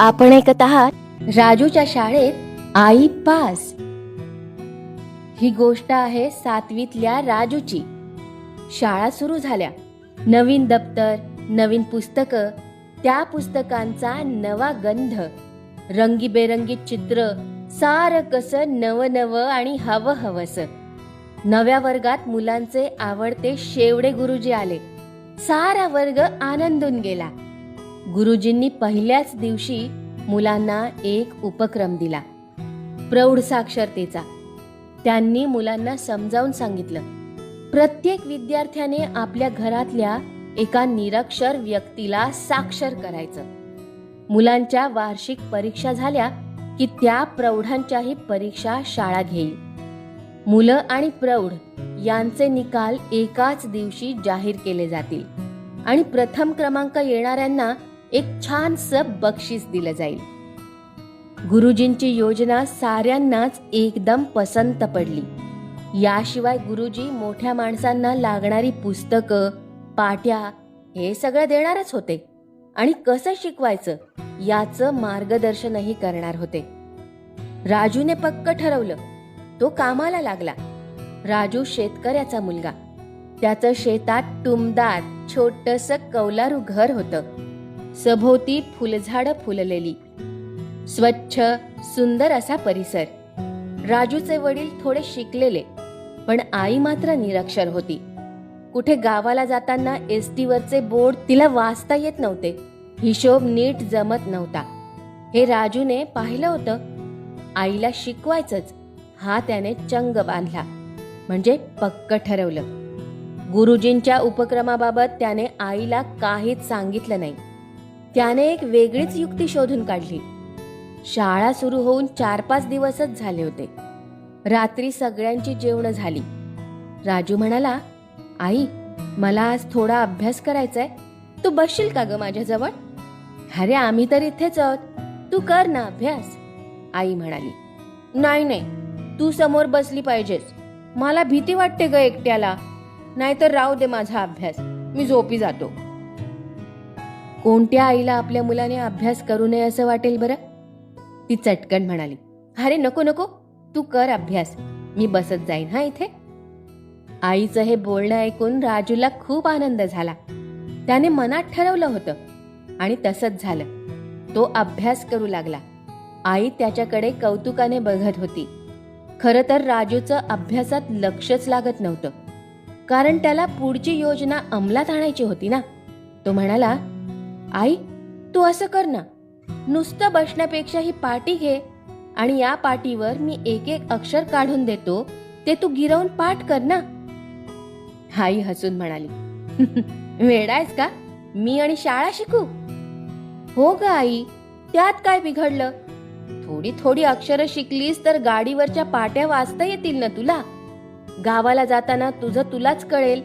आपण ऐकत आहात राजूच्या शाळेत आई पास. ही गोष्ट आहे सातवीतल्या राजूची. शाळा सुरू झाल्या. नवीन दप्तर नवीन पुस्तकं त्या पुस्तकांचा नवा गंध. रंगीबेरंगी चित्र सारं कसं नव नव आणि हवं हवस नव्या वर्गात मुलांचे आवडते शेवडे गुरुजी आले. सारा वर्ग आनंदून गेला. गुरुजींनी पहिल्याच दिवशी मुलांना एक उपक्रम दिला. प्रौढ साक्षरतेचा. त्यांनी मुलांना समजावून सांगितलं. प्रत्येक विद्यार्थ्याने आपल्या घरातल्या एका निरक्षर व्यक्तीला साक्षर करायचं. मुलांच्या वार्षिक परीक्षा झाल्या की त्या प्रौढांच्याही परीक्षा शाळा घेईल. मुलं आणि प्रौढ यांचे निकाल एकाच दिवशी जाहीर केले जातील. आणि प्रथम क्रमांक येणाऱ्यांना एक छानसं बक्षीस दिलं जाईल. गुरुजींची योजना साऱ्यांनाच एकदम पसंत पडली. याशिवाय गुरुजी मोठ्या माणसांना लागणारी पुस्तकं पाट्या हे सगळं देणारच होते. आणि कसं शिकवायचं याचं मार्गदर्शनही करणार होते. राजूने पक्क ठरवलं तो कामाला लागला. राजू शेतकऱ्याचा मुलगा. त्याचं शेतात टुमदार छोटस कौलारू घर होतं. सभोवती फुलझाडं फुललेली. स्वच्छ सुंदर असा परिसर. राजूचे वडील थोडे शिकलेले पण आई मात्र निरक्षर होती. कुठे गावाला जाताना एस वरचे बोर्ड तिला वाचता येत नव्हते. हिशोब नीट जमत नव्हता. हे राजूने पाहिलं होतं. आईला शिकवायचंच. हा त्याने चंग बांधला. म्हणजे पक्क ठरवलं. गुरुजींच्या उपक्रमाबाबत त्याने आईला काहीच सांगितलं नाही. त्याने एक वेगळीच युक्ती शोधून काढली. शाळा सुरू होऊन चार पाच दिवसच झाले होते. रात्री सगळ्यांची जेवण झाली. राजू म्हणाला आई मला आज थोडा अभ्यास करायचाय. तू बसशील का ग माझ्याजवळ? अरे आम्ही तर इथेच आहोत. तू कर ना अभ्यास. आई म्हणाली नाही नाही. तू समोर बसली पाहिजेस. मला भीती वाटते ग एकट्याला. नाहीतर राहू दे माझा अभ्यास. मी झोपी जातो. कोणत्या आईला आपल्या मुलाने अभ्यास करू नये असं वाटेल बरं? ती चटकन म्हणाली अरे नको नको. तू कर अभ्यास. मी बसत जाईन हा इथे. आईचं हे बोलणं ऐकून राजूला खूप आनंद झाला. त्याने मनात ठरवलं होतं आणि तसंच झालं. तो अभ्यास करू लागला. आई त्याच्याकडे कौतुकाने बघत होती. खरं तर राजूचं अभ्यासात लक्षच लागत नव्हतं. कारण त्याला पुढची योजना अंमलात आणायची होती ना. तो म्हणाला आई तू असं कर ना. नुसतं बसण्यापेक्षा ही पाटी घे आणि या पाटीवर मी एक एक अक्षर काढून देतो ते तू गिरवून पाठ कर ना. आई हसून म्हणाली वेडायस का? मी आणि शाळा शिकू? हो ग आई त्यात काय बिघडलं? थोडी थोडी अक्षरं शिकलीस तर गाडीवरच्या पाट्या वाचता येतील ना तुला. गावाला जाताना तुझं तुलाच कळेल.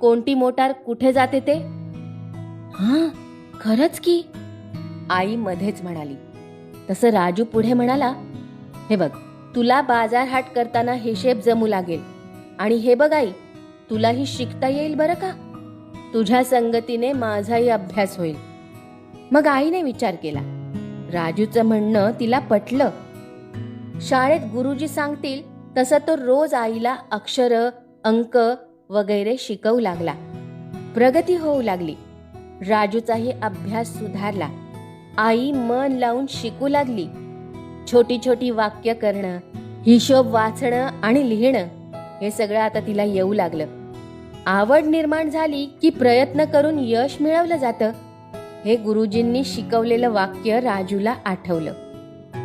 कोणती मोटार कुठे जाते ते? खरंच की? आई मध्येच म्हणाली. तसं राजू पुढे म्हणाला हे बघ तुला बाजारहाट करताना हिशेब जमू लागेल. आणि हे बघ आई तुलाही शिकता येईल बरं का? तुझ्या संगतीने माझाही अभ्यास होईल. मग आईने विचार केला. राजूचं म्हणणं तिला पटलं. शाळेत गुरुजी सांगतील तसं तो रोज आईला अक्षर अंक वगैरे शिकवू लागला. प्रगती होऊ लागली. राजूचाही अभ्यास सुधारला. आई मन लावून शिकू लागली. छोटी छोटी वाक्य करणं हिशोब वाचणं आणि लिहिणं हे सगळं आता तिला येऊ लागलं. आवड निर्माण झाली की प्रयत्न करून यश मिळवलं जातं. हे गुरुजींनी शिकवलेलं वाक्य राजूला आठवलं.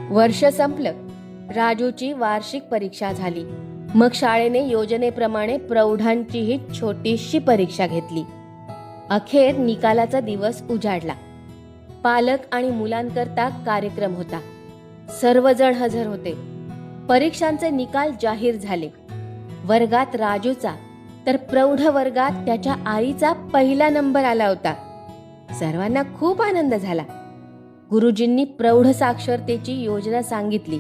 वर्ष संपलं. राजूची वार्षिक परीक्षा झाली. मग शाळेने योजनेप्रमाणे प्रौढांचीही छोटीशी परीक्षा घेतली. अखेर निकालाचा दिवस उजाडला. पालक आणि मुलांकरता कार्यक्रम होता. सर्वजण हजर होते. परीक्षांचे निकाल जाहीर झाले. वर्गात राजूचा तर प्रौढ वर्गात त्याच्या आईचा पहिला नंबर आला होता. सर्वांना खूप आनंद झाला. गुरुजींनी प्रौढ साक्षरतेची योजना सांगितली.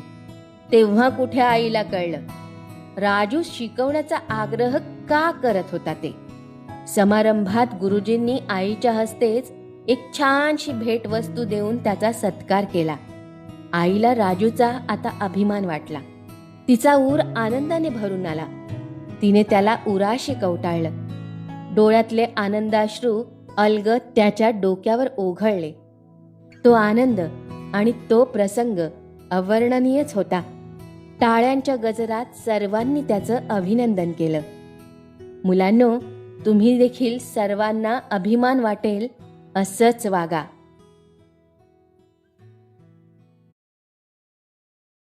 तेव्हा कुठे आईला कळलं? राजू शिकवण्याचा आग्रह का करत होता ते? समारंभात गुरुजींनी आईच्या हस्तेच एक छानशी भेटवस्तू देऊन त्याचा सत्कार केला. आईला राजूचा आता अभिमान वाटला. तिचा ऊर आनंदाने भरून आला. तिने त्याला उराशी कवटाळलं. डोळ्यातले आनंदाश्रू अलगत त्याच्या डोक्यावर ओघळले. तो आनंद आणि तो प्रसंग अवर्णनीयच होता. टाळ्यांच्या गजरात सर्वांनी त्याचं अभिनंदन केलं. मुलांनो तुम्ही देखील सर्वांना अभिमान वाटेल असंच वागा.